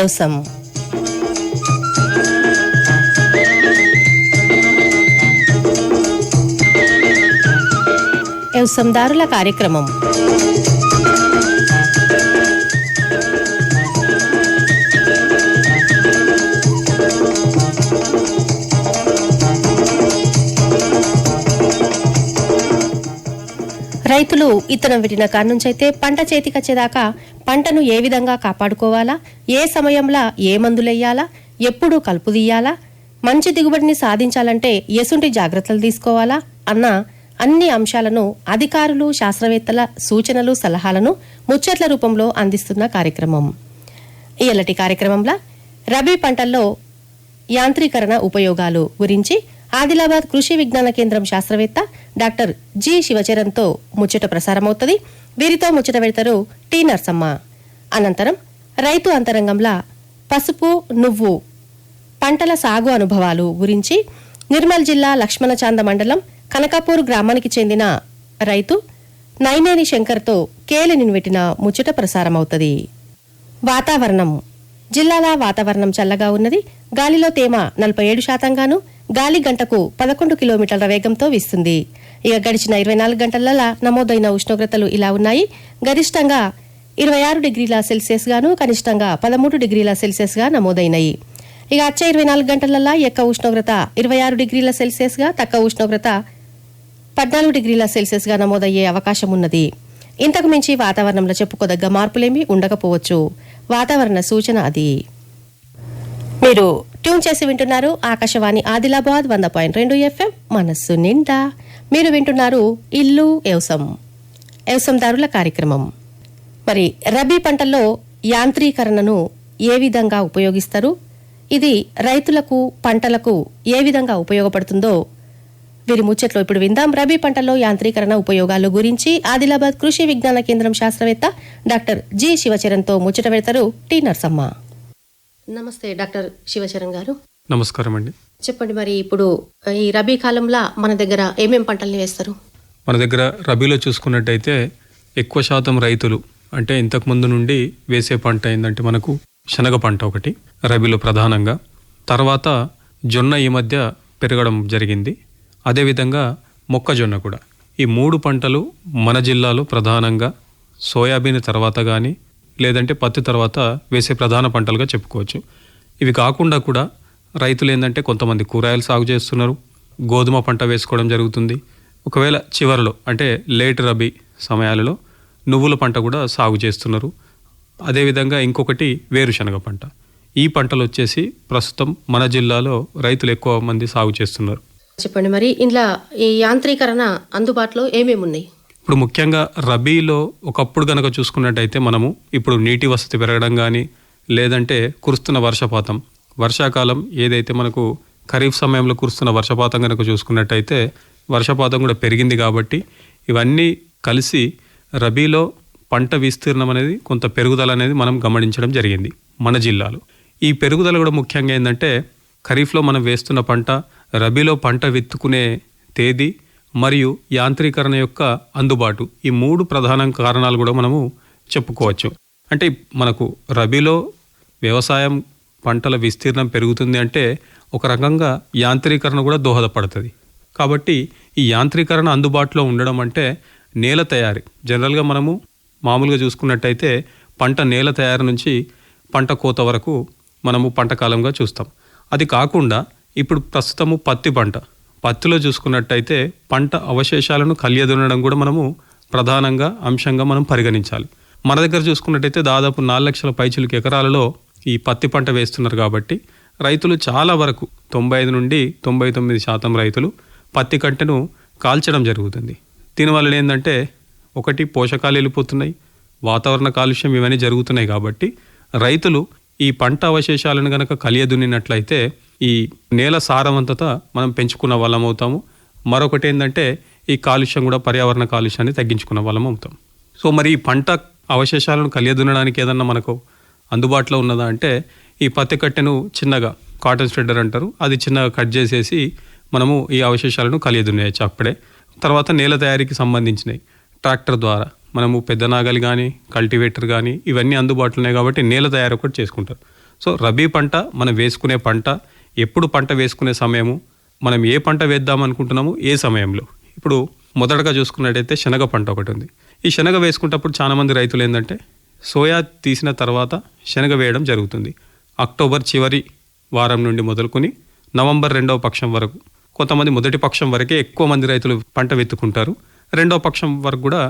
ఇల్లు వ్యవసందారుల కార్యక్రమం. రైతులు ఇత్తనం పెట్టిన కానుంచైతే పంట చేతికొచ్చేదాకా పంటను ఏ విధంగా కాపాడుకోవాలా? ఏ సమయంలో ఏ మందులెయ్యాలా ఎప్పుడు కలుపు తీయాలా? మంచి దిగుబడిని సాధించాలంటే ఎసుంటి జాగ్రత్తలు తీసుకోవాలా? అన్న అన్ని అంశాలను అధికారులు శాస్త్రవేత్తల సూచనలు సలహాలను ముచ్చట్ల రూపంలో అందిస్తున్న కార్యక్రమం. ఇయలటి కార్యక్రమంలో రబీ పంటల్లో యాంత్రీకరణ ఉపయోగాలు గురించి ఆదిలాబాద్ కృషి విజ్ఞాన కేంద్రం శాస్త్రవేత్త డాక్టర్ జి శివచరణ్తో ముచ్చట ప్రసారమవుతుంది. వీరితో ముచ్చట పెడతారు టి నర్సమ్మ. అనంతరం రైతు అంతరంగంలో పసుపు నువ్వు పంటల సాగు అనుభవాలు గురించి నిర్మల్ జిల్లా లక్ష్మణచాంద మండలం కనకాపూర్ గ్రామానికి చెందిన రైతు నైనేని శంకర్తో కేలి నిన్వెట్టిన ముచ్చట ప్రసారమవుతుంది. వాతావరణం. జిల్లాల వాతావరణం చల్లగా ఉన్నది. గాలిలో తేమ నలభై ఏడు శాతంగాను గాలి గంటకు పదకొండు కిలోమీటర్ల వేగంతో వీస్తుంది. ఇక గడిచిన ఇరవై నాలుగు గంటలలో నమోదైన ఉష్ణోగ్రతలు ఇలా ఉన్నాయి. గరిష్టంగా ఇరవై ఆరు డిగ్రీల సెల్సియస్ గాను కనిష్టంగా పదమూడు డిగ్రీల సెల్సియస్గా నమోదైనాయి. ఇక వచ్చే ఇరవై నాలుగు గంటలల్లో ఎక్కువ ఉష్ణోగ్రత ఇరవై ఆరు డిగ్రీల సెల్సియస్గా తక్కువ ఉష్ణోగ్రత పద్నాలుగు డిగ్రీల సెల్సియస్గా నమోదయ్యే అవకాశం ఉన్నది ఇంతకు మించి వాతావరణంలో చెప్పుకోదగ్గ మార్పులేమీ ఉండకపోవచ్చు. వాతావరణ సూచన అది. మీరు ట్యూన్ చేసి వింటున్నారు ఆకాశవాణి ఆదిలాబాద్ వంద పాయింట్ రెండు ఎఫ్ఎం మనస్సు నిండా. మీరు వింటున్నారు ఇల్లు వ్యవసం వ్యవసందారుల కార్యక్రమం. మరి రబీ పంటల్లో యాంత్రీకరణను ఏ విధంగా ఉపయోగిస్తారు? ఇది రైతులకు పంటలకు ఏ విధంగా ఉపయోగపడుతుందో వీరి ముచ్చట్లో ఇప్పుడు విందాం. రబీ పంటల్లో యాంత్రీకరణ ఉపయోగాలు గురించి ఆదిలాబాద్ కృషి విజ్ఞాన కేంద్రం శాస్త్రవేత్త డాక్టర్ జి శివచరణ్తో ముచ్చట పెడతారు టి నర్సమ్మ. నమస్తే డాక్టర్ శివచరణ్ గారు. నమస్కారం అండి. చెప్పండి మరి ఇప్పుడు ఈ రబీ కాలంలో మన దగ్గర ఏమేం పంటల్ని వేస్తారు? మన దగ్గర రబీలో చూసుకున్నట్టయితే ఎక్కువ శాతం రైతులు అంటే ఇంతకు ముందు నుండి వేసే పంట ఏంటంటే మనకు శనగ పంట ఒకటి రబీలో ప్రధానంగా. తర్వాత జొన్న ఈ మధ్య పెరగడం జరిగింది. అదేవిధంగా మొక్కజొన్న కూడా. ఈ మూడు పంటలు మన జిల్లాలో ప్రధానంగా సోయాబీన్ తర్వాత కానీ లేదంటే పత్తి తర్వాత వేసే ప్రధాన పంటలుగా చెప్పుకోవచ్చు. ఇవి కాకుండా కూడా రైతులు ఏంటంటే కొంతమంది కూరగాయలు సాగు చేస్తున్నారు. గోధుమ పంట వేసుకోవడం జరుగుతుంది. ఒకవేళ చివరిలో అంటే లేట్ రబీ సమయాలలో నువ్వుల పంట కూడా సాగు చేస్తున్నారు. అదేవిధంగా ఇంకొకటి వేరుశనగ పంట. ఈ పంటలు వచ్చేసి ప్రస్తుతం మన జిల్లాలో రైతులు ఎక్కువ మంది సాగు చేస్తున్నారు. చెప్పండి మరి ఇంట్లో ఈ యాంత్రీకరణ అందుబాటులో ఏమేమి ఉన్నాయి? ఇప్పుడు ముఖ్యంగా రబీలో ఒకప్పుడు గనక చూసుకున్నట్టయితే మనము ఇప్పుడు నీటి వసతి పెరగడం కానీ లేదంటే కురుస్తున్న వర్షపాతం. వర్షాకాలం ఏదైతే మనకు ఖరీఫ్ సమయంలో కురుస్తున్న వర్షపాతం కనుక చూసుకున్నట్టయితే వర్షపాతం కూడా పెరిగింది కాబట్టి ఇవన్నీ కలిసి రబీలో పంట విస్తీర్ణం అనేది కొంత పెరుగుదల అనేది మనం గమనించడం జరిగింది మన జిల్లాలో. ఈ పెరుగుదల కూడా ముఖ్యంగా ఏంటంటే ఖరీఫ్లో మనం వేస్తున్న పంట రబీలో పంట విత్తుకునే తేదీ మరియు యాంత్రీకరణ యొక్క అందుబాటు ఈ మూడు ప్రధాన కారణాలు కూడా మనము చెప్పుకోవచ్చు. అంటే మనకు రబీలో వ్యవసాయం పంటల విస్తీర్ణం పెరుగుతుంది అంటే ఒక రకంగా యాంత్రీకరణ కూడా దోహదపడుతుంది. కాబట్టి ఈ యాంత్రీకరణ అందుబాటులో ఉండడం అంటే నేల తయారీ. జనరల్గా మనము మామూలుగా చూసుకున్నట్టయితే పంట నేల తయారు నుంచి పంట కోత వరకు మనము పంట కాలంగా చూస్తాం. అది కాకుండా ఇప్పుడు ప్రస్తుతము పత్తి పంట. పత్తిలో చూసుకున్నట్టయితే పంట అవశేషాలను కలియదునడం కూడా మనము ప్రధానంగా అంశంగా మనం పరిగణించాలి. మన దగ్గర చూసుకున్నట్టయితే దాదాపు నాలుగు లక్షల పైచిలుకు ఎకరాలలో ఈ పత్తి పంట వేస్తున్నారు కాబట్టి రైతులు చాలా వరకు తొంభై ఐదు నుండి తొంభై తొమ్మిది శాతం రైతులు పత్తి కంటెను కాల్చడం జరుగుతుంది. దీనివల్ల ఏంటంటే ఒకటి పోషకాలు వెళ్ళిపోతున్నాయి వాతావరణ కాలుష్యం ఇవన్నీ జరుగుతున్నాయి కాబట్టి రైతులు ఈ పంట అవశేషాలను గనక కలియదున్నినట్లయితే ఈ నేల సారవంతత మనం పెంచుకున్న వాళ్ళం అవుతాము. మరొకటి ఏంటంటే ఈ కాలుష్యం కూడా పర్యావరణ కాలుష్యాన్ని తగ్గించుకున్న వాళ్ళం అవుతాం. సో మరి ఈ పంట అవశేషాలను కలియదున్నడానికి ఏదన్నా మనకు అందుబాటులో ఉన్నదా అంటే ఈ పత్తి కట్టెను చిన్నగా కాటన్ స్ప్రెడర్ అంటారు. అది చిన్నగా కట్ చేసేసి మనము ఈ అవశేషాలను కలియదున్నేయచ్చు అప్పుడే తర్వాత నేల తయారీకి సంబంధించినవి ట్రాక్టర్ ద్వారా. మనము పెద్ద నాగలి కానీ కల్టివేటర్ కానీ ఇవన్నీ అందుబాటులో ఉన్నాయి కాబట్టి నేల తయారు ఒకటి చేసుకుంటారు. సో రబీ పంట మనం వేసుకునే పంట ఎప్పుడు పంట వేసుకునే సమయము మనం ఏ పంట వేద్దాం అనుకుంటున్నాము ఏ సమయంలో. ఇప్పుడు మొదటగా చూసుకున్నట్టయితే శనగ పంట ఒకటి ఉంది. ఈ శనగ వేసుకున్నప్పుడు చాలా మంది రైతులు ఏంటంటే సోయా తీసిన తర్వాత శనగ వేయడం జరుగుతుంది. అక్టోబర్ చివరి వారం నుండి మొదలుకొని నవంబర్ రెండవ పక్షం వరకు కొంతమంది మొదటి పక్షం వరకే ఎక్కువ మంది రైతులు పంట వెతుకుంటారు రెండవ పక్షం వరకు కూడా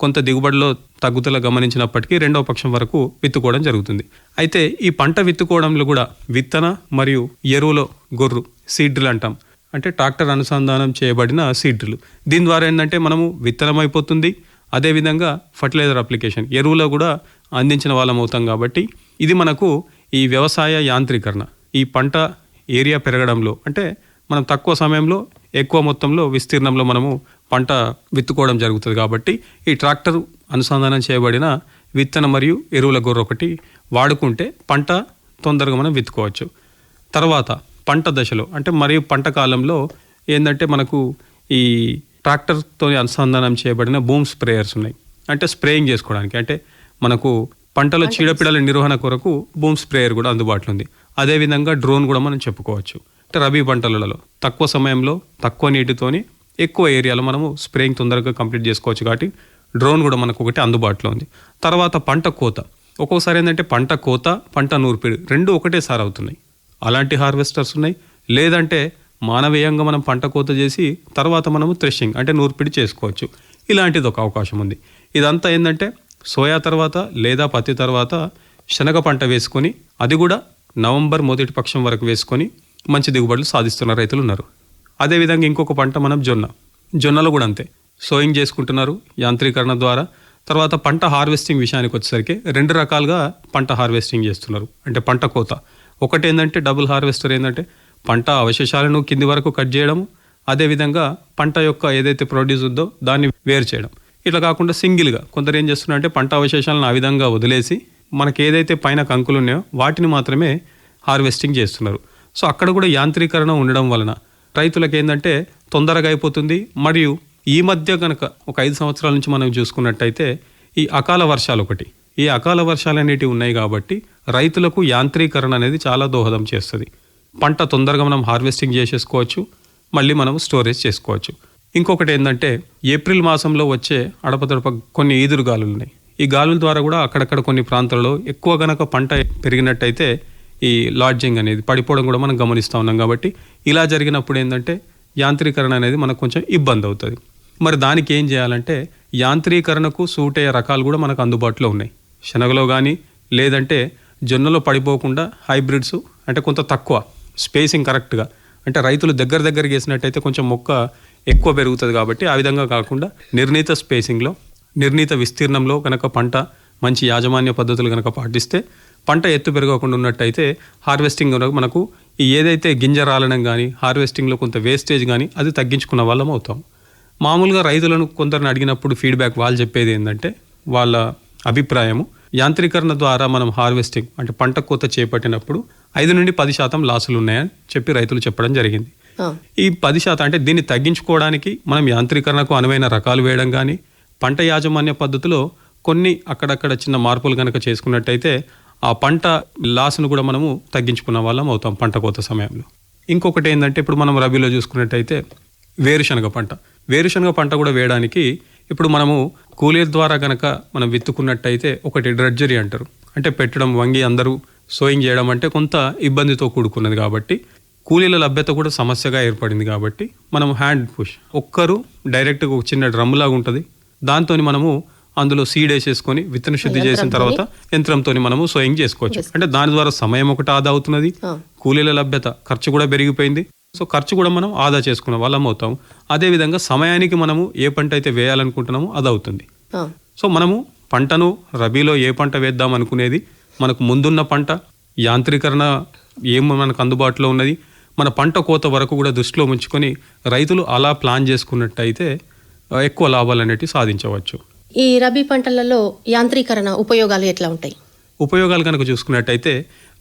కొంత దిగుబడిలో తగ్గుదల గమనించినప్పటికీ రెండవ పక్షం వరకు విత్తుకోవడం జరుగుతుంది. అయితే ఈ పంట విత్తుకోవడంలో కూడా విత్తన మరియు ఎరువులో గొర్రు సీడ్లు అంటాం. అంటే ట్రాక్టర్ అనుసంధానం చేయబడిన సీడ్లు దీని ద్వారా ఏంటంటే మనము విత్తనం అయిపోతుంది అదేవిధంగా ఫర్టిలైజర్ అప్లికేషన్. ఎరువులో కూడా అందించిన వాళ్ళం అవుతాం కాబట్టి ఇది మనకు ఈ వ్యవసాయ యాంత్రీకరణ. ఈ పంట ఏరియా పెరగడంలో అంటే మనం తక్కువ సమయంలో ఎక్కువ మొత్తంలో విస్తీర్ణంలో మనము పంట విత్తుకోవడం జరుగుతుంది కాబట్టి ఈ ట్రాక్టర్ అనుసంధానం చేయబడిన విత్తన మరియు ఎరువుల గొర్రె ఒకటి వాడుకుంటే పంట తొందరగా మనం విత్తుకోవచ్చు. తర్వాత పంట దశలో అంటే మరియు పంట కాలంలో ఏంటంటే మనకు ఈ ట్రాక్టర్తో అనుసంధానం చేయబడిన బూమ్ స్ప్రేయర్స్ ఉన్నాయి. అంటే స్ప్రేయింగ్ చేసుకోవడానికి అంటే మనకు పంటలో చీడపీడల నిర్వహణ కొరకు బూమ్ స్ప్రేయర్ కూడా అందుబాటులో ఉంది. అదేవిధంగా డ్రోన్ కూడా మనం చెప్పుకోవచ్చు. అంటే రబీ పంటలలో తక్కువ సమయంలో తక్కువ నీటితోని ఎక్కువ ఏరియాలో మనము స్ప్రేయింగ్ తొందరగా కంప్లీట్ చేసుకోవచ్చు కాబట్టి డ్రోన్ కూడా మనకు ఒకటి అందుబాటులో ఉంది. తర్వాత పంట కోత. ఒక్కోసారి ఏంటంటే పంట కోత పంట నూర్పిడి రెండు ఒకటేసారి అవుతున్నాయి. అలాంటి హార్వెస్టర్స్ ఉన్నాయి. లేదంటే మానవీయంగా మనం పంట కోత చేసి తర్వాత మనము థ్రెషింగ్ అంటే నూర్పిడి చేసుకోవచ్చు. ఇలాంటిది ఒక అవకాశం ఉంది. ఇదంతా ఏంటంటే సోయా తర్వాత లేదా పత్తి తర్వాత శనగ పంట వేసుకొని అది కూడా నవంబర్ మొదటి పక్షం వరకు వేసుకొని మంచి దిగుబడులు సాధిస్తున్న రైతులు ఉన్నారు అదేవిధంగా ఇంకొక పంట మనం జొన్న. జొన్నలో కూడా అంతే. సోయింగ్ చేసుకుంటున్నారు యాంత్రీకరణ ద్వారా. తర్వాత పంట హార్వెస్టింగ్ విషయానికి వచ్చేసరికి రెండు రకాలుగా పంట హార్వెస్టింగ్ చేస్తున్నారు. అంటే పంట కోత. ఒకటి ఏంటంటే డబుల్ హార్వెస్టర్ ఏంటంటే పంట అవశేషాలను కింది వరకు కట్ చేయడం అదేవిధంగా పంట యొక్క ఏదైతే ప్రొడ్యూస్ ఉందో దాన్ని వేరు చేయడం. ఇట్లా కాకుండా సింగిల్గా కొందరు ఏం చేస్తున్నారంటే పంట అవశేషాలను ఆ విధంగా వదిలేసి మనకి ఏదైతే పైన కంకులు ఉన్నాయో వాటిని మాత్రమే హార్వెస్టింగ్ చేస్తున్నారు. సో అక్కడ కూడా యాంత్రీకరణ ఉండడం వలన రైతులకు ఏంటంటే తొందరగా అయిపోతుంది. మరియు ఈ మధ్య కనుక ఒక ఐదు సంవత్సరాల నుంచి మనం చూసుకున్నట్టయితే ఈ అకాల వర్షాలు ఒకటి. ఈ అకాల వర్షాలు అనేటివి ఉన్నాయి కాబట్టి రైతులకు యాంత్రీకరణ అనేది చాలా దోహదం చేస్తుంది. పంట తొందరగా మనం హార్వెస్టింగ్ చేసేసుకోవచ్చు. మళ్ళీ మనం స్టోరేజ్ చేసుకోవచ్చు. ఇంకొకటి ఏంటంటే ఏప్రిల్ మాసంలో వచ్చే అడపతడప కొన్ని ఈదురు గాలులు ఉన్నాయి ఈ గాలుల ద్వారా కూడా అక్కడక్కడ కొన్ని ప్రాంతాల్లో ఎక్కువ గనక పంట పెరిగినట్టయితే ఈ లాడ్జింగ్ అనేది పడిపోవడం కూడా మనం గమనిస్తూ ఉన్నాం కాబట్టి ఇలా జరిగినప్పుడు ఏంటంటే యాంత్రీకరణ అనేది మనకు కొంచెం ఇబ్బంది అవుతుంది. మరి దానికి ఏం చేయాలంటే యాంత్రీకరణకు సూట్ అయ్యే రకాలు కూడా మనకు అందుబాటులో ఉన్నాయి. శనగలో కానీ లేదంటే జొన్నలో పడిపోకుండా హైబ్రిడ్స్ అంటే కొంత తక్కువ స్పేసింగ్ కరెక్ట్గా అంటే రైతులు దగ్గర దగ్గర వేసినట్టయితే కొంచెం మొక్క ఎక్కువ పెరుగుతుంది కాబట్టి ఆ విధంగా కాకుండా నిర్ణీత స్పేసింగ్లో నిర్ణీత విస్తీర్ణంలో కనుక పంట మంచి యాజమాన్య పద్ధతులు కనుక పాటిస్తే పంట ఎత్తు పెరగకుండా ఉన్నట్టయితే హార్వెస్టింగ్ మనకు ఈ ఏదైతే గింజ రాలడం కానీ హార్వెస్టింగ్లో కొంత వేస్టేజ్ కానీ అది తగ్గించుకున్న వాళ్ళం అవుతాం. మామూలుగా రైతులను కొందరిని అడిగినప్పుడు ఫీడ్బ్యాక్ వాళ్ళు చెప్పేది ఏంటంటే వాళ్ళ అభిప్రాయము యాంత్రీకరణ ద్వారా మనం హార్వెస్టింగ్ అంటే పంట కోత చేపట్టినప్పుడు ఐదు నుండి పది శాతం లాసులు ఉన్నాయని చెప్పి రైతులు చెప్పడం జరిగింది. ఈ పది శాతం అంటే దీన్ని తగ్గించుకోవడానికి మనం యాంత్రీకరణకు అనువైన రకాలు వేయడం కానీ పంట యాజమాన్య పద్ధతిలో కొన్ని అక్కడక్కడ చిన్న మార్పులు కనుక చేసుకున్నట్టయితే ఆ పంట లాస్ను కూడా మనము తగ్గించుకున్న వాళ్ళం అవుతాం పంట కోత సమయంలో. ఇంకొకటి ఏంటంటే ఇప్పుడు మనం రబీలో చూసుకున్నట్టయితే వేరుశనగ పంట. వేరుశనగ పంట కూడా వేయడానికి ఇప్పుడు మనము కూలీల ద్వారా కనుక మనం విత్తుకున్నట్టయితే ఒకటి డ్రడ్జరీ అంటారు. అంటే పెట్టడం వంగి అందరూ సోయింగ్ చేయడం అంటే కొంత ఇబ్బందితో కూడుకున్నది కాబట్టి కూలీల లభ్యత కూడా సమస్యగా ఏర్పడింది కాబట్టి మనం హ్యాండ్ పుష్. ఒక్కరు డైరెక్ట్గా ఒక చిన్న డ్రమ్ లాగా ఉంటుంది. దాంతో మనము అందులో సీడ్ వేసేసుకొని విత్తన శుద్ధి చేసిన తర్వాత యంత్రంతో మనము సోయింగ్ చేసుకోవచ్చు. అంటే దాని ద్వారా సమయం ఒకటి ఆదా అవుతున్నది. కూలీల లభ్యత ఖర్చు కూడా పెరిగిపోయింది. సో ఖర్చు కూడా మనం ఆదా చేసుకున్న వాళ్ళం అవుతాం. అదేవిధంగా సమయానికి మనము ఏ పంట అయితే వేయాలనుకుంటున్నామో అది అవుతుంది. సో మనము పంటను రబీలో ఏ పంట వేద్దాం అనుకునేది? మనకు ముందున్న పంట యాంత్రీకరణ ఏం మనకు అందుబాటులో ఉన్నది? మన పంట కోత వరకు కూడా దృష్టిలో ఉంచుకొని రైతులు అలా ప్లాన్ చేసుకున్నట్టయితే ఎక్కువ లాభాలు అనేటివి సాధించవచ్చు. ఈ రబీ పంటలలో యాంత్రీకరణ ఉపయోగాలు ఎట్లా ఉంటాయి? ఉపయోగాలు కనుక చూసుకున్నట్టయితే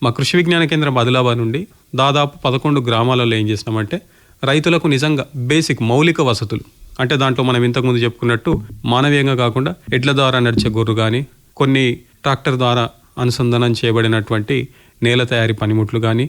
మా కృషి విజ్ఞాన కేంద్రం ఆదిలాబాద్ నుండి దాదాపు పదకొండు గ్రామాలలో ఏం చేసినామంటే రైతులకు నిజంగా బేసిక్ మౌలిక వసతులు. అంటే దాంట్లో మనం ఇంతకుముందు చెప్పుకున్నట్టు మానవీయంగా కాకుండా ఎడ్ల ద్వారా నడిచే గొర్రు కానీ కొన్ని ట్రాక్టర్ ద్వారా అనుసంధానం చేయబడినటువంటి నేల తయారీ పనిముట్లు కానీ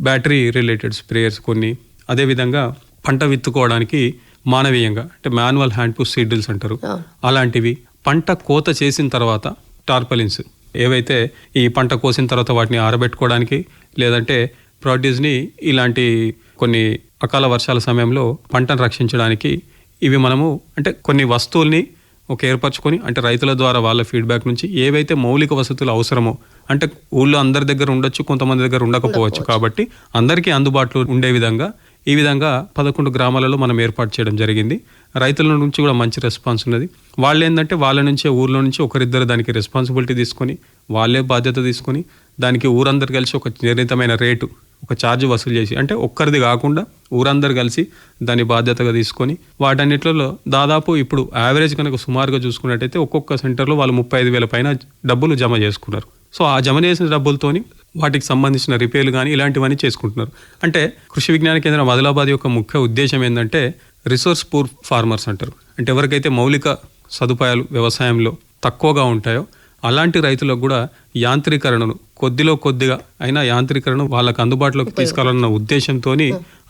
బ్యాటరీ రిలేటెడ్ స్ప్రేయర్స్ కొన్ని అదేవిధంగా పంట విత్తుకోవడానికి మానవీయంగా అంటే మాన్యువల్ హ్యాండ్ పుష్ సీడ్రిల్స్ అంటారు. అలాంటివి పంట కోత చేసిన తర్వాత టార్పలిన్స్ ఏవైతే ఈ పంట కోసిన తర్వాత వాటిని ఆరబెట్టుకోవడానికి లేదంటే ప్రొడ్యూస్ని ఇలాంటి కొన్ని అకాల వర్షాల సమయంలో పంటను రక్షించడానికి ఇవి మనము అంటే కొన్ని వస్తువుల్ని ఒక ఏర్పరచుకొని అంటే రైతుల ద్వారా వాళ్ళ ఫీడ్బ్యాక్ నుంచి ఏవైతే మౌలిక వసతులు అవసరమో అంటే ఊళ్ళో అందరి దగ్గర ఉండొచ్చు కొంతమంది దగ్గర ఉండకపోవచ్చు కాబట్టి అందరికీ అందుబాటులో ఉండే విధంగా ఈ విధంగా పదకొండు గ్రామాలలో మనం ఏర్పాటు చేయడం జరిగింది. రైతుల నుంచి కూడా మంచి రెస్పాన్స్ ఉన్నది. వాళ్ళు ఏంటంటే వాళ్ళ నుంచే ఊర్లో నుంచి ఒకరిద్దరు దానికి రెస్పాన్సిబిలిటీ తీసుకొని వాళ్ళే బాధ్యత తీసుకొని దానికి ఊరందరు కలిసి ఒక నిర్ణీతమైన రేటు ఒక ఛార్జ్ వసూలు చేసి అంటే ఒక్కరిది కాకుండా ఊరందరు కలిసి దాన్ని బాధ్యతగా తీసుకొని వాటన్నిటిలో దాదాపు ఇప్పుడు యావరేజ్ కనుక సుమారుగా చూసుకున్నట్టయితే ఒక్కొక్క సెంటర్లో వాళ్ళు ముప్పై ఐదు వేల పైన డబ్బులు జమ చేసుకున్నారు. సో ఆ జమ చేసిన డబ్బులతోని వాటికి సంబంధించిన రిపేర్లు కానీ ఇలాంటివన్నీ చేసుకుంటున్నారు. అంటే కృషి విజ్ఞాన కేంద్రం ఆదిలాబాద్ యొక్క ముఖ్య ఉద్దేశం ఏంటంటే రిసోర్స్ పూర్ ఫార్మర్స్ అంటారు. అంటే ఎవరికైతే మౌలిక సదుపాయాలు వ్యవసాయంలో తక్కువగా ఉంటాయో అలాంటి రైతులకు కూడా యాంత్రీకరణను కొద్దిలో కొద్దిగా అయినా యాంత్రీకరణ వాళ్ళకు అందుబాటులోకి తీసుకురావాలన్న ఉద్దేశంతో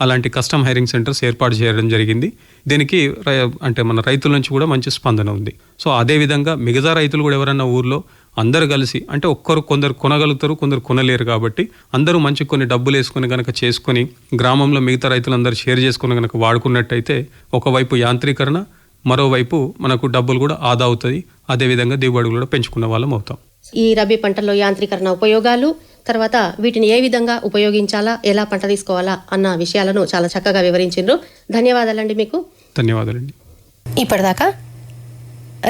అలాంటి కస్టమ్ హైరింగ్ సెంటర్స్ ఏర్పాటు చేయడం జరిగింది. దీనికి రై- అంటే మన రైతుల నుంచి కూడా మంచి స్పందన ఉంది. సో అదే విధంగా మిగతా రైతులు కూడా ఎవరన్నా ఊర్లో అందరు కలిసి అంటే ఒక్కరు కొందరు కొనగలుగుతారు కొందరు కొనలేరు కాబట్టి అందరూ మంచి కొన్ని డబ్బులు వేసుకొని గనక చేసుకొని గ్రామంలో మిగతా రైతులందరూ షేర్ చేసుకొని గనక వాడుకున్నట్టయితే ఒకవైపు యాంత్రీకరణ మరోవైపు మనకు డబ్బులు కూడా ఆదా అవుతుంది అదేవిధంగా దిగుబడి కూడా పెంచుకున్న వాళ్ళం అవుతాం. ఈ రబీ పంటల్లో యాంత్రీకరణ ఉపయోగాలు తర్వాత వీటిని ఏ విధంగా ఉపయోగించాలా ఎలా పంట తీసుకోవాలా అన్న విషయాలను చాలా చక్కగా వివరించిండ్రు. ధన్యవాదాలండి మీకు. ధన్యవాదాలండి. ఇప్పటిదాకా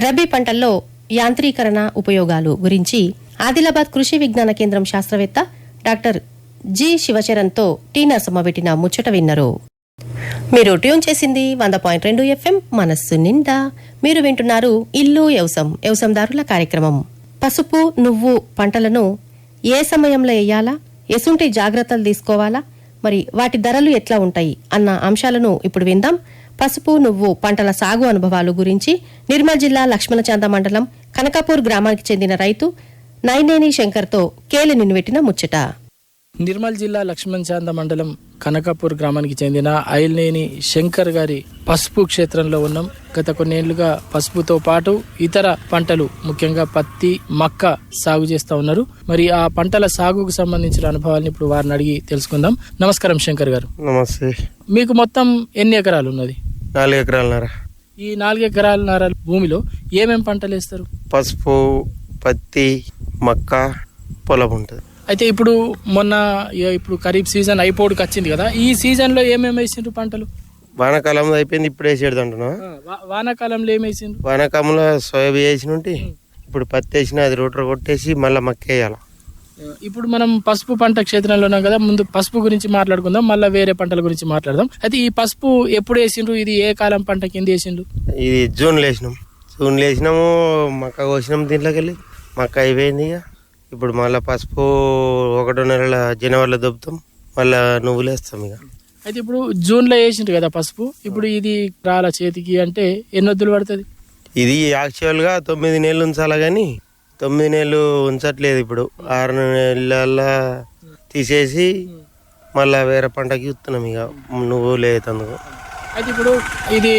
రబీ పంటల్లో యాంత్రీకరణ ఉపయోగాలు గురించి ఆదిలాబాద్ కృషి విజ్ఞాన కేంద్రం శాస్త్రవేత్త డాక్టర్ జి శివచరణ్తో టీ నరసమ్మ పెట్టిన ముచ్చట విన్నరు. మీరు ట్యూన్ చేసింది వంద పాయింట్ రెండు ఎఫ్ఎం మనస్సు నిండా. మీరు వింటున్నారు ఇల్లు యవసం వ్యవసందారుల కార్యక్రమం. పసుపు నువ్వు పంటలను ఏ సమయంలో వేయాలా ఎసుంటి జాగ్రత్తలు తీసుకోవాలా? మరి వాటి ధరలు ఎట్లా ఉంటాయి? అన్న అంశాలను ఇప్పుడు విందాం. పసుపు నువ్వు పంటల సాగు అనుభవాలు గురించి నిర్మల్ జిల్లా లక్ష్మణచాంద మండలం కనకాపూర్ గ్రామానికి చెందిన రైతు నైనేని శంకర్తో కేలి నిన్నువెట్టిన ముచ్చట. నిర్మల్ జిల్లా లక్ష్మణ్ చాంద మండలం కనకాపూర్ గ్రామానికి చెందిన ఐల్నేని శంకర్ గారి పసుపు క్షేత్రంలో ఉన్నాం. గత కొన్నేళ్ళుగా పసుపుతో పాటు ఇతర పంటలు ముఖ్యంగా పత్తి మక్క సాగు చేస్తా ఉన్నారు. మరి ఆ పంటల సాగుకు సంబంధించిన అనుభవాలను ఇప్పుడు వారిని అడిగి తెలుసుకుందాం. నమస్కారం శంకర్ గారు. నమస్తే. మీకు మొత్తం ఎన్ని ఎకరాలు ఉన్నది? నాలుగు ఎకరాలన్నర. ఈ నాలుగు ఎకరాలన్నర భూమిలో ఏమేం పంటలు వేస్తారు? పసుపు పత్తి మక్క పొలం ఉంటుంది. అయితే ఇప్పుడు మొన్న ఇప్పుడు ఖరీఫ్ సీజన్ అయిపోడుకు వచ్చింది కదా ఈ సీజన్లో ఏమేమి వేసిండ్రు పంటలు? వానాకాలం అయిపోయింది ఇప్పుడు వేసేది అంటున్నా వానాకాలంలో ఏం వేసిండ్రు? వానాకాలంలో సోయాబీ వేసిన ఉంటే ఇప్పుడు పత్తి వేసిన అది రోటర్ కొట్టేసి మళ్ళీ మక్క వేయాలి ఇప్పుడు మనం పసుపు పంట క్షేత్రంలో ఉన్నాం కదా ముందు పసుపు గురించి మాట్లాడుకుందాం మళ్ళీ వేరే పంటల గురించి మాట్లాడదాం. అయితే ఈ పసుపు ఎప్పుడు వేసిండ్రు? ఇది ఏ కాలం పంట కింద వేసిండ్రు? ఇది జూన్లో వేసినాం. జూన్లో వేసినాము మక్క కోసినాం దీంట్లోకి వెళ్ళి మక్క అయిపోయింది ఇక. ఇప్పుడు మళ్ళీ పసుపు ఒకటో నెలల జనవరిలో దొబ్బుతాం మళ్ళీ నువ్వులు వేస్తాం ఇక. అయితే ఇప్పుడు జూన్లో వేసిండ్రు కదా పసుపు ఇప్పుడు ఇది రాల చేతికి అంటే ఎన్నొద్దులు పడుతుంది? ఇది యాక్చువల్గా తొమ్మిది నెలలు ఉంచాలా కానీ తొమ్మిది నెలలు ఉంచట్లేదు ఇప్పుడు. ఆరు నెలల తీసేసి మళ్ళా వేరే పంటకి ఇస్తున్నాం ఇక. నువ్వు లేతందుకు అయితే ఇప్పుడు ఇది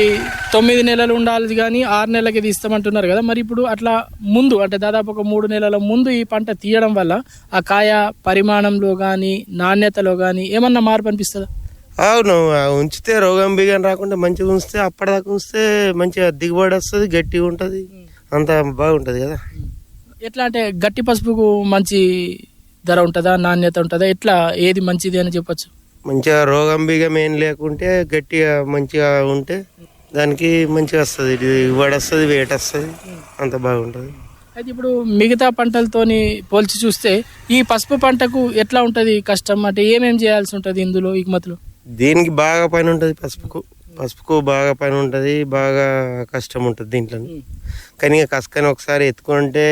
తొమ్మిది నెలలు ఉండాలి కానీ ఆరు నెలలకి ఇది ఇస్తామంటున్నారు కదా. మరి ఇప్పుడు అట్లా ముందు అంటే దాదాపు ఒక మూడు నెలల ముందు ఈ పంట తీయడం వల్ల ఆ కాయ పరిమాణంలో కానీ నాణ్యతలో కానీ ఏమన్నా మార్పు అనిపిస్తుందా? అవును ఉంచితే రోగం బిగం రాకుండా మంచిగా ఉంచితే అప్పటిదాకా ఉంచితే మంచిగా దిగుబడి వస్తుంది గట్టిగా ఉంటుంది అంత బాగుంటుంది కదా. ఎట్లా అంటే గట్టి పసుపుకు మంచి ధర ఉంటుందా నాణ్యత ఉంటుందా? ఎట్లా ఏది మంచిది అని చెప్పొచ్చు? మంచిగా రోగం బిగం ఏం లేకుంటే గట్టిగా మంచిగా ఉంటే దానికి మంచిగా వస్తుంది. వస్తుంది వెయిట్ వస్తుంది అంత బాగుంటుంది. అయితే ఇప్పుడు మిగతా పంటలతోని పోల్చి చూస్తే ఈ పసుపు పంటకు ఎట్లా ఉంటుంది కష్టం? అంటే ఏమేం చేయాల్సి ఉంటుంది ఇందులో ఎగుమతులు దీనికి బాగా పని ఉంటుంది పసుపుకు. పసుపుకు బాగా పని ఉంటుంది బాగా కష్టం ఉంటుంది దీంట్లో కానీ కసుకని ఒకసారి ఎత్తుకుంటే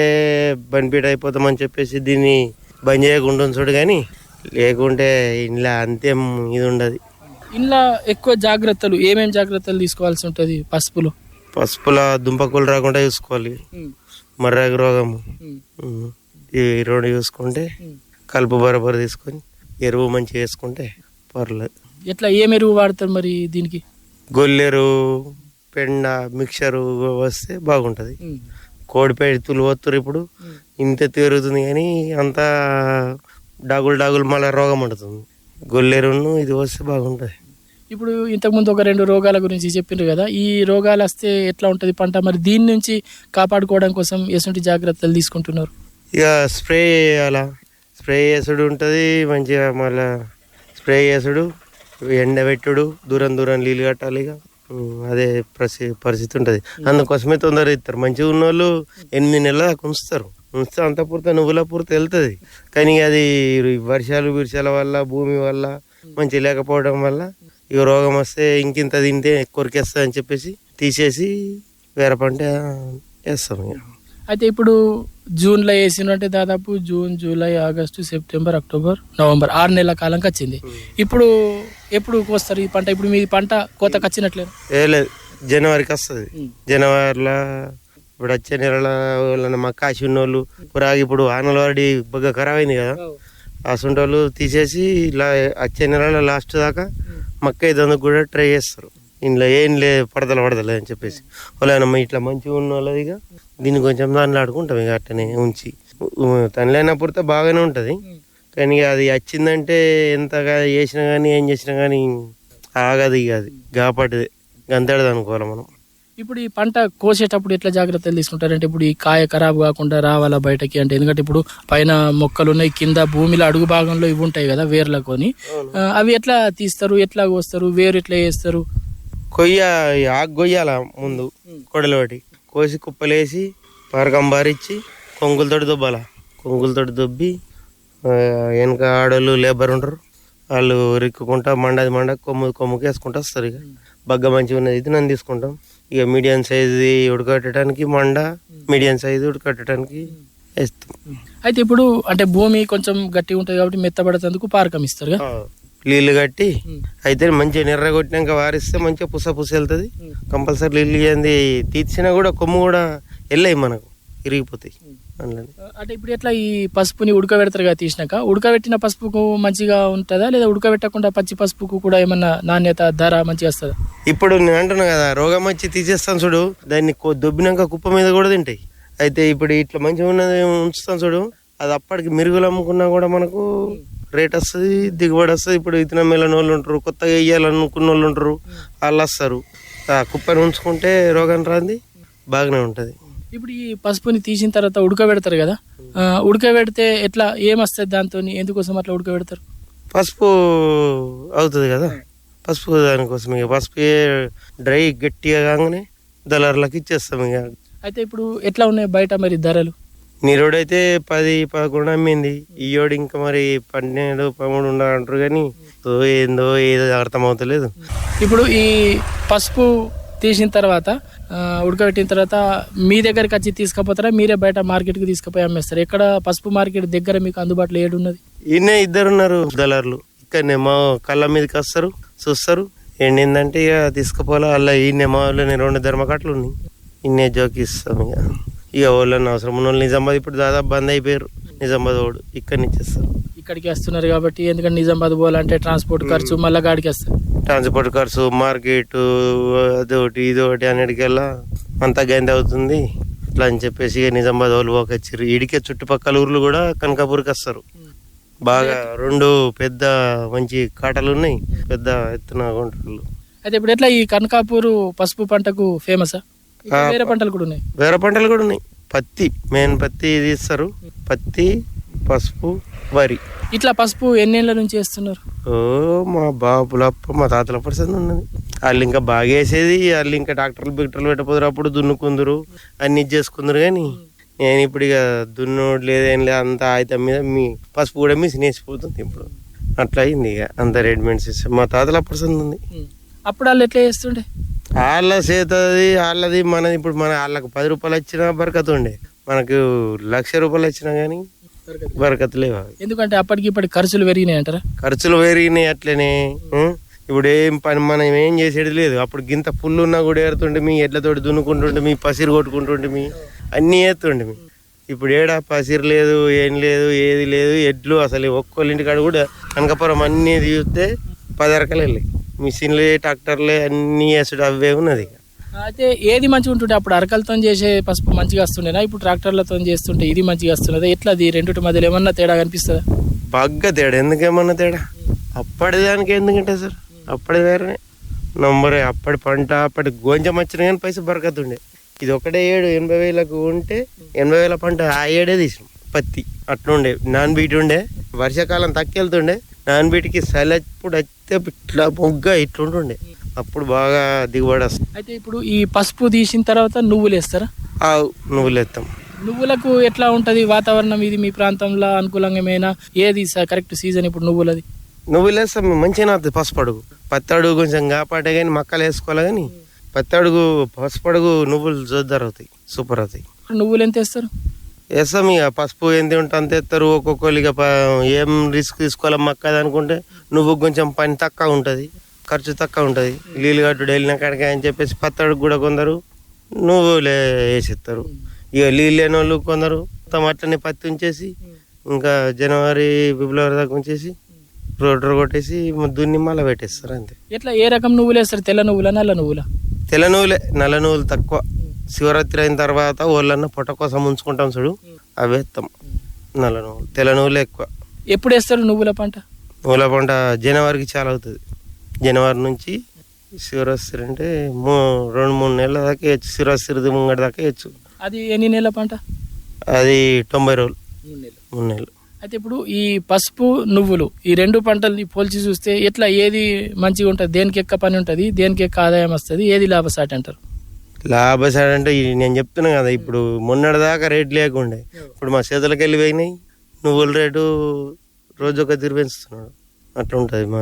బనిపీట అయిపోతామని చెప్పేసి దీన్ని బంద్ చేయకుండా ఉంచుడు కానీ లేకుంటే ఇంట్లో అంతేం ఇది ఉండదు. ఇంట్లో ఎక్కువ జాగ్రత్తలు ఏమేం జాగ్రత్తలు తీసుకోవాల్సి ఉంటుంది పసుపులో? పసుపుల దుంపకులు రాకుండా చూసుకోవాలి. మర్రాకు రోగము. ఈ రెండు చూసుకుంటే కలుపు బరబర తీసుకొని ఎరువు మంచిగా వేసుకుంటే పర్లేదు. ఎట్లా ఏం ఎరువు వాడతారు మరి దీనికి? గొల్లెరు పెండ మిక్చరు వస్తే బాగుంటుంది. కోడిపేట తులువత్తురు ఇప్పుడు ఇంత తిరుగుతుంది కానీ అంతా డాగులు డాగులు మళ్ళీ రోగం ఉంటుంది గొల్లెరును ఇది వస్తే బాగుంటుంది. ఇప్పుడు ఇంతకుముందు ఒక రెండు రోగాల గురించి చెప్పిండ్రు కదా ఈ రోగాలు వస్తే ఎట్లా ఉంటుంది పంట? మరి దీని నుంచి కాపాడుకోవడం కోసం ఎటువంటి జాగ్రత్తలు తీసుకుంటున్నారు? ఇక స్ప్రే చేయాలా. స్ప్రే చేసుడు ఉంటుంది మంచిగా మళ్ళా స్ప్రే చేసుడు ఎండబెట్టుడు దూరం దూరం నీళ్ళు కట్టాలి ఇక. అదే పరిస్థితి పరిస్థితి ఉంటుంది. అందుకోసమే తొందర ఇస్తారు మంచిగా ఉన్న వాళ్ళు ఎనిమిది నెలల దాకా ఉంచుతారు. ఉంచితే అంత పూర్తి నువ్వుల పూర్తి వెళ్తుంది. కానీ అది వర్షాలు విర్షాల వల్ల భూమి వల్ల మంచి లేకపోవడం వల్ల ఇక రోగం వస్తే ఇంకింత తింటే కొరికేస్తా అని చెప్పేసి తీసేసి వేరే పంట వేస్తాం ఇక. అయితే ఇప్పుడు జూన్లో వేసినట్టే దాదాపు June July August September October November ఆరు నెలల కాలంకి వచ్చింది ఇప్పుడు ఎప్పుడు వస్తారు ఈ పంట? ఇప్పుడు మీ పంట కోతకు వచ్చినట్లేదు ఏ లేదు జనవరికి వస్తుంది. జనవరిలో ఇప్పుడు వచ్చే నెలలో ఎవరైనా మా కాశీ ఉన్నోళ్ళు పురాగి ఇప్పుడు ఆనల వాడి బాగా ఖరాబ్ అయింది కదా అసంటోళ్ళు తీసేసి ఇలా వచ్చే నెలలో లాస్ట్ దాకా మక్క ఇదందుకు కూడా ట్రై చేస్తారు. ఇంట్లో ఏం లే పడదలు పడదలే అని చెప్పేసి. వాళ్ళైనా ఇట్లా మంచిగా ఉన్న వాళ్ళది ఇక దీన్ని కొంచెం దాంట్లో ఆడుకుంటాం ఇక అట్టనే ఉంచి. తనలేనప్పుడు బాగానే ఉంటుంది. కానీ అది వచ్చిందంటే ఎంతగా చేసినా కానీ ఏం చేసినా కానీ ఆగదు ఇక అది. గాపటిది గంతేడది అనుకోవాలి మనం. ఇప్పుడు ఈ పంట కోసేటప్పుడు ఎట్లా జాగ్రత్తలు తీసుకుంటారంటే ఇప్పుడు ఈ కాయ ఖరాబ్ కాకుండా రావాలా బయటకి? అంటే ఎందుకంటే ఇప్పుడు పైన మొక్కలు ఉన్నాయి కింద భూమిలో అడుగు భాగంలో ఇవి ఉంటాయి కదా వేర్లకొని. అవి ఎట్లా తీస్తారు? ఎట్లా కోస్తారు? వేరు ఎట్లా వేస్తారు కొయ్య ఆకు కొయ్యాల ముందు కొడలు పట్టి కోసి కుప్పలేసి పరకంబారిచ్చి కొంగులతోటి దొబ్బాల. కొంగులతోటి దొబ్బి వెనక ఆడోళ్ళు లేబర్ ఉంటారు. వాళ్ళు రిక్కుకుంటా మండది మండ కొమ్ము కొమ్ముకి వేసుకుంటూ వస్తారు ఇక. బగ్గ మంచిగా ఉన్నది ఇది నన్ను తీసుకుంటాం. ఇక మీడియం సైజు ఉడకట్టడానికి మండ మీడియం సైజు ఉడకట్టడానికి వేస్తాం. అయితే ఇప్పుడు అంటే భూమి కొంచెం గట్టిగా ఉంటుంది కాబట్టి మెత్తబడేందుకు పారకం ఇస్తారు నీళ్ళు కట్టి అయితే మంచిగా నెర్ర కొట్టినాక వారిస్తే మంచిగా పుస పుస వెళ్తుంది. కంపల్సరీ నీళ్ళు ఇవ్వండి తీర్చినా కూడా కొమ్ము కూడా వెళ్ళాయి మనకు ఇరిగిపోతాయి. అంటే ఇప్పుడు ఎట్లా ఈ పసుపుని ఉడకబెడతారు కదా తీసినాక ఉడకబెట్టిన పసుపుకు మంచిగా ఉంటుందా లేదా ఉడకబెట్టకుండా పచ్చి పసుపుకు కూడా ఏమన్నా నాణ్యత ధర మంచిగా వస్తుందా? ఇప్పుడు నేను అంటున్నా కదా రోగం వచ్చి తీసేస్తాను చూడు దాన్ని దొబ్బినాక కుప్ప మీద కూడా తింటాయి. అయితే ఇప్పుడు ఇట్లా మంచిగా ఉన్నది ఉంచుతాం చూడు అది అప్పటికి మిరుగులు అమ్ముకున్నా కూడా మనకు రేట్ వస్తుంది దిగుబడి వస్తుంది. ఇప్పుడు ఇతన మెల్లని వాళ్ళు ఉంటారు కొత్తగా వేయాలనుకున్న వాళ్ళు ఉంటారు వాళ్ళు వస్తారు. ఆ కుప్పని ఉంచుకుంటే రోగం రాంది బాగానే ఉంటుంది. ఇప్పుడు ఈ పసుపుని తీసిన తర్వాత ఉడకబెడతారు కదా ఉడకబెడితే ఎట్లా ఏమొస్తుంది దాంతో ఎందుకోసం అట్లా ఉడకబెడతారు? పసుపు అవుతుంది కదా. పసుపు దానికోసం ఇక పసుపు డ్రై గట్టిగా కాగానే దళారులకు ఇచ్చేస్తాం ఇక. అయితే ఇప్పుడు ఎట్లా ఉన్నాయి బయట మరి ధరలు? నీరోడైతే పది పదకొండు అమ్మింది. ఈయోడు ఇంకా మరి పన్నెండు పదమూడు ఉండాలంటారు కానీ ఏందో ఏదో అర్థం అవుతలేదు. ఇప్పుడు ఈ పసుపు తీసిన తర్వాత ఉడకబెట్టిన తర్వాత మీ దగ్గరికి వచ్చి తీసుకుపోతారా? మీరే బయట మార్కెట్కి తీసుకుపోయి అమ్మేస్తారు? ఎక్కడ పసుపు మార్కెట్ దగ్గర మీకు అందుబాటులో ఏడు ఉన్నది? ఈయన ఇద్దరు ఉన్నారు దళారులు ఇక్కడనే మా కళ్ళ మీదకి వస్తారు చూస్తారు. ఎండిందంటే ఇక తీసుకుపోలే అలా ఈయన మా వాళ్ళని రెండు ధర్మకట్లు ఉన్నాయి. ఇన్నే జోకిస్తాం ఇక. ఇక వాళ్ళని అవసరం. ఉన్న వాళ్ళు నిజామాబాద్ ఇప్పుడు దాదాపు బంద్ అయిపోయారు. నిజామాబాద్ వాడు ఇక్కడి నుంచి వస్తారు. ఇక్కడికి వస్తున్నారు కాబట్టి ఎందుకంటే నిజామాబాద్ పోవాలంటే ట్రాన్స్పోర్ట్ ఖర్చు మళ్ళీ గాడికి వస్తారు. ట్రాన్స్పోర్ట్ ఖర్చు మార్కెట్ అదొకటి ఇదొకటి అన్నిటికల్లా అంతా గంది అవుతుంది. అట్లా అని చెప్పేసి నిజామాబాద్ వాళ్ళు పోకొచ్చారు ఇడికే చుట్టుపక్కల ఊర్లు కూడా కనకాపూర్కి వస్తారు. బాగా రెండు పెద్ద మంచి కాటలు ఉన్నాయి. పెద్ద ఎత్తున గుంటలు. అయితే ఇప్పుడు ఎట్లా ఈ కనకాపూర్ పసుపు పంటకు ఫేమసా వేరే పంటలు కూడా ఉన్నాయి. వేరే పంటలు కూడా ఉన్నాయి. పత్తి మెయిన్ పత్తి తీస్తారు పత్తి పసుపు వరి. ఇట్లా పసుపు ఎన్నేళ్ళ నుంచి వేస్తున్నారు? ఓ మా బాబులప్ప మా తాతల పరిస్థితి ఉన్నది. వాళ్ళు ఇంకా బాగా వేసేది వాళ్ళు ఇంకా డాక్టర్లు బిక్టర్లు పెట్టపోదురు అప్పుడు దున్నుకుందరు అన్ని చేసుకుందరు కానీ నేను ఇప్పుడు ఇక దున్నుడు లేదేం లేదు అంత ఆయుధం మీద మీ పసుపు కూడా మిషన్ వేసిపోతుంది ఇప్పుడు. అట్లా అయింది ఇక అంత రెడీమేడ్ సిస్టమ్ మా తాతల పరిస్థితి ఉంది. అప్పుడు వాళ్ళు ఎట్లా చేస్తుండే? వాళ్ళ చేతది వాళ్ళది మనది ఇప్పుడు మన వాళ్ళకి పది రూపాయలు వచ్చినా బరకత ఉండే. మనకు లక్ష రూపాయలు వచ్చినా కానీ బరకత లేవు. ఎందుకంటే అప్పటికి ఇప్పటికి ఖర్చులు పెరిగినాయి అంటారా? ఖర్చులు పెరిగినాయి అట్లనే? ఇప్పుడు ఏం పని మనం ఏం చేసేది లేదు. అప్పుడు గింత పుల్లు ఉన్నా కూడా ఏరుతుండే మీ ఎడ్లతోటి దున్నుకుంటుండే మీ పసిరు కొట్టుకుంటుండే మీ అన్నీ ఏతుండే మీ ఇప్పుడు ఏడా పసిరు లేదు ఏం లేదు ఏది లేదు ఎడ్లు అసలు ఒక్కోళ్ళ ఇంటికాడ కూడా కనకపురం అన్నీ చూస్తే పది రకాలు వెళ్ళాయి మిషన్లే ట్రాక్టర్లే అన్నీ వేసుడు అవే ఉన్నది ఇక. అయితే ఏది మంచిగా ఉంటుండే అప్పుడు అరకలతో చేసే పసుపు మంచిగా వస్తుండేనా? ఇప్పుడు ట్రాక్టర్లతో చేస్తుంటే ఇది మంచిగా వస్తున్నదా ఎట్లా అది? రెండింటి మధ్యలో ఏమన్నా తేడా కనిపిస్తుందా? బాగా తేడా. ఎందుకేమన్నా తేడా? అప్పటి దానికి ఎందుకంటే సార్ అప్పటి వేరే నంబరే అప్పటి పంట అప్పటి గోంజం వచ్చిన కానీ పైసలు బరకతుండే. ఇది ఒకటే ఏడు ఎనభై వేలకు ఉంటే ఎనభై వేల పంట ఆ ఏడే తీసినాం. పత్తి అట్లుండే నాన్ బీట్ ఉండే వర్షాకాలం తక్కెళ్తుండే నాన్ బీట్కి సలప్పుడు అయితే ఇట్లా మొగ్గ ఇట్లుంటుండే. అప్పుడు బాగా దిగుబడి వస్తుంది. అయితే ఇప్పుడు ఈ పసుపు తీసిన తర్వాత నువ్వులు వేస్తారా? ఆ నువ్వులు ఎత్తాం నువ్వులకు ఎట్లా ఉంటది వాతావరణం ఇది మీ ప్రాంతంలో అనుకూలంగా ఏది కరెక్ట్ సీజన్ ఇప్పుడు నువ్వులది? నువ్వులు వేస్తాం మంచిగా అవుతుంది పసుపు అడుగు. పత్తి అడుగు కొంచెం కాపాటే కానీ మక్కలు వేసుకోవాలి కానీ పత్తి అడుగు పసుపు అడుగు నువ్వులు జోద్దరు అవుతాయి సూపర్ అవుతాయి. నువ్వులు ఎంత వేస్తారు? వేస్తాం ఇక. పసుపు ఎంత ఉంటే అంత ఎత్తారు ఒక్కొక్కరు ఇక ఏం రిస్క్ తీసుకోవాలి మక్క అనుకుంటే నువ్వు కొంచెం పని తక్కువ ఉంటుంది. ఖర్చు తక్కువ ఉంటుంది. నీళ్ళు కట్టుడు వెళ్ళిన కాడికి అని చెప్పేసి పత్తి అడుగు కూడా కొందరు నువ్వులే వేసేస్తారు. ఇక నీళ్ళు లేని వాళ్ళు కొందరు మొత్తం అట్లనే పత్తి ఉంచేసి ఇంకా జనవరి ఫిబ్రవరి దాకా ఉంచేసి రోటర్ కొట్టేసి దున్ని మళ్ళీ పెట్టేస్తారు అంతే. ఎట్లా? ఏ రకం నువ్వులు వేస్తారు తెల్ల నువ్వులా నల్ల నువ్వులా? తెల్ల నువ్వులే నల్ల నువ్వులు తక్కువ. శివరాత్రి అయిన తర్వాత వాళ్ళన్న పొట్ట కోసం ఉంచుకుంటాం చూడు. అవి వేస్తాం నల్ల నువ్వులు. తెల్ల నువ్వులే ఎక్కువ. ఎప్పుడు వేస్తారు నువ్వుల పంట? నువ్వుల పంట జనవరికి చాలా అవుతుంది. జనవరి నుంచి శివరాత్రి అంటే మూ రెండు మూడు నెలల దాకా వేయచ్చు. శివరాత్రి ముంగడి దాకా వేయచ్చు. అది ఎన్ని నెలల పంట? అది తొంభై రోజులు. మూడు నెలలు. అయితే ఇప్పుడు ఈ పసుపు నువ్వులు ఈ రెండు పంటల్ని పోల్చి చూస్తే ఎట్లా ఏది మంచిగా ఉంటుంది? దేనికి ఎక్క పని ఉంటుంది? దేనికి ఎక్క ఆదాయం వస్తుంది? ఏది లాభసాటి అంటారు? లాభసాడు అంటే నేను చెప్తున్నా కదా ఇప్పుడు మొన్నటి దాకా రేట్ లేకుండే. ఇప్పుడు మా చేతులకు వెళ్ళి పోయినాయి. నువ్వుల రేటు రోజు ఒక తీరు పెంచుతున్నాడు. అట్లా ఉంటుంది మా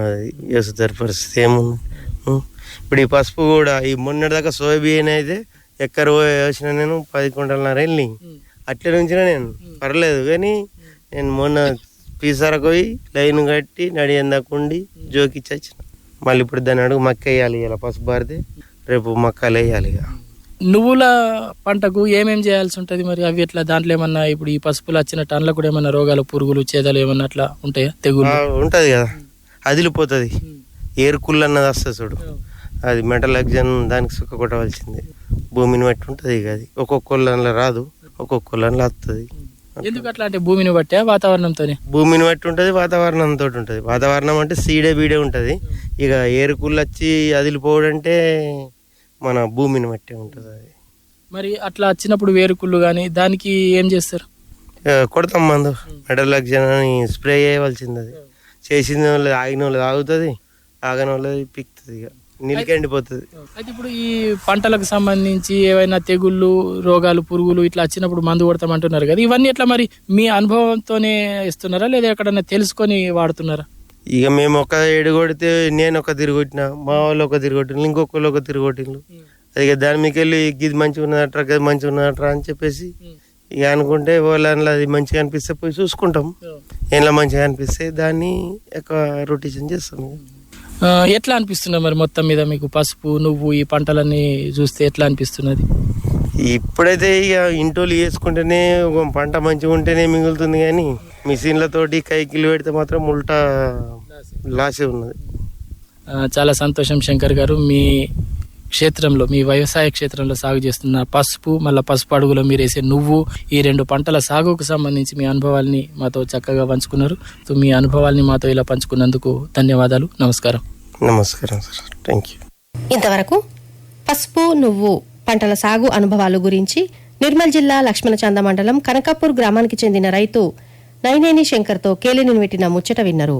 వ్యవసాయ పరిస్థితి. ఏముంది? ఇప్పుడు ఈ పసుపు కూడా ఈ మొన్నటి దాకా సోయాబీన్ అయితే ఎక్కడ వేసిన నేను పది క్వింటల్నర వెళ్ళి అట్లే నుంచిన నేను పర్లేదు కానీ నేను మొన్న పీసరకు పోయి లైన్ కట్టి నడియందాకుండి జోకిచ్చి వచ్చిన. మళ్ళీ ఇప్పుడు దాన్ని అడుగు మక్క వేయాలి ఇలా పసుపు బారితే రేపు మక్కలు వేయాలి ఇక నువ్వుల పంటకు ఏమేం చేయాల్సి ఉంటుంది మరి? అవి ఎట్లా? దాంట్లో ఏమన్నా ఇప్పుడు ఈ పసుపులు వచ్చిన టన్ల కూడా ఏమన్నా రోగాలు పురుగులు చేదలు ఏమన్నా అట్లా ఉంటాయా తెగులు ఉంటది కదా. అదిలిపోతుంది. ఏరుకుళ్ళు అన్నది వస్తుంది చూడు. అది మెటల్ ఎగ్జామ్ దానికి సుక్క కొట్టవలసిందే భూమిని బట్టి ఉంటుంది ఇక అది. ఒక్కొక్కళ్ళ రాదు. ఒక్కొక్కళ్ళ వస్తుంది ఎందుకు అట్లా అంటే భూమిని బట్టే వాతావరణంతోనే? భూమిని బట్టి ఉంటుంది వాతావరణంతో ఉంటుంది. వాతావరణం అంటే సీడే బీడే ఉంటుంది. ఇక ఏరుకుళ్ళు వచ్చి అదిలిపోవడం అంటే మన భూమిని బట్టి ఉంటుంది అది. మరి అట్లా వచ్చినప్పుడు వేరుకుళ్ళు కానీ దానికి ఏం చేస్తారు? ఆ, కొడతాం మందు. ఎగ్జామ్ అని స్ప్రే చేయవలసింది అది చేసిన వాళ్ళు ఆగిన వాళ్ళు ఆగుతుంది ఆగని వాళ్ళది పిక్తుంది ఇక. నీళ్ళకి ఎండిపోతుంది. అయితే ఇప్పుడు ఈ పంటలకు సంబంధించి ఏవైనా తెగుళ్ళు రోగాలు పురుగులు ఇట్లా వచ్చినప్పుడు మందు కొడతామంటున్నారు కదా ఇవన్నీ ఎట్లా మరి మీ అనుభవంతోనే ఇస్తున్నారా లేదా ఎక్కడన్నా తెలుసుకొని వాడుతున్నారా? ఇక మేము ఒక ఏడు కొడితే నేను ఒక తిరిగి కొట్టిన మా వాళ్ళు ఒక తిరిగి కొట్టిన ఇంకొకళ్ళు ఒక తిరిగి కొట్టిండ్రు అది దాని మీకు వెళ్ళి గిది మంచిగా ఉన్నట్రా గది మంచిగా ఉన్నట్రా అని చెప్పేసి ఇక అనుకుంటే వాళ్ళ అది మంచిగా అనిపిస్తే పోయి చూసుకుంటాం. ఏంలా మంచిగా అనిపిస్తే దాన్ని ఎక్కువ రొటేషన్ చేస్తాం ఎట్లా అనిపిస్తున్నది మరి మొత్తం మీద మీకు పసుపు నువ్వు ఈ పంటలన్నీ చూస్తే ఎట్లా అనిపిస్తున్నది? ఇప్పుడైతే ఇక ఇంటోళ్ళు వేసుకుంటేనే ఒక పంట మంచిగా ఉంటేనే మిగులుతుంది కానీ మిషన్లతోటి కైకిలు పెడితే మాత్రం ఉల్టా లాసే ఉన్నది. చాలా సంతోషం శంకర్ గారు. మీ క్షేత్రంలో మీ వ్యవసాయ క్షేత్రంలో సాగు చేస్తున్న పసుపు మళ్ళీ పసుపు అడుగులో మీరు వేసే నువ్వు ఈ రెండు పంటల సాగుకు సంబంధించి మీ అనుభవాల్ని మాతో చక్కగా పంచుకున్నారు. సో మీ అనుభవాల్ని మాతో ఇలా పంచుకున్నందుకు ధన్యవాదాలు. నమస్కారం. నమస్కారం సార్. థ్యాంక్ యూ ఇంతవరకు పసుపు నువ్వు పంటల సాగు అనుభవాలు గురించి నిర్మల్ జిల్లా లక్ష్మణచంద మండలం కనకాపూర్ గ్రామానికి చెందిన రైతు నైనేని శంకర్తో కేలిని పెట్టిన ముచ్చట విన్నరు.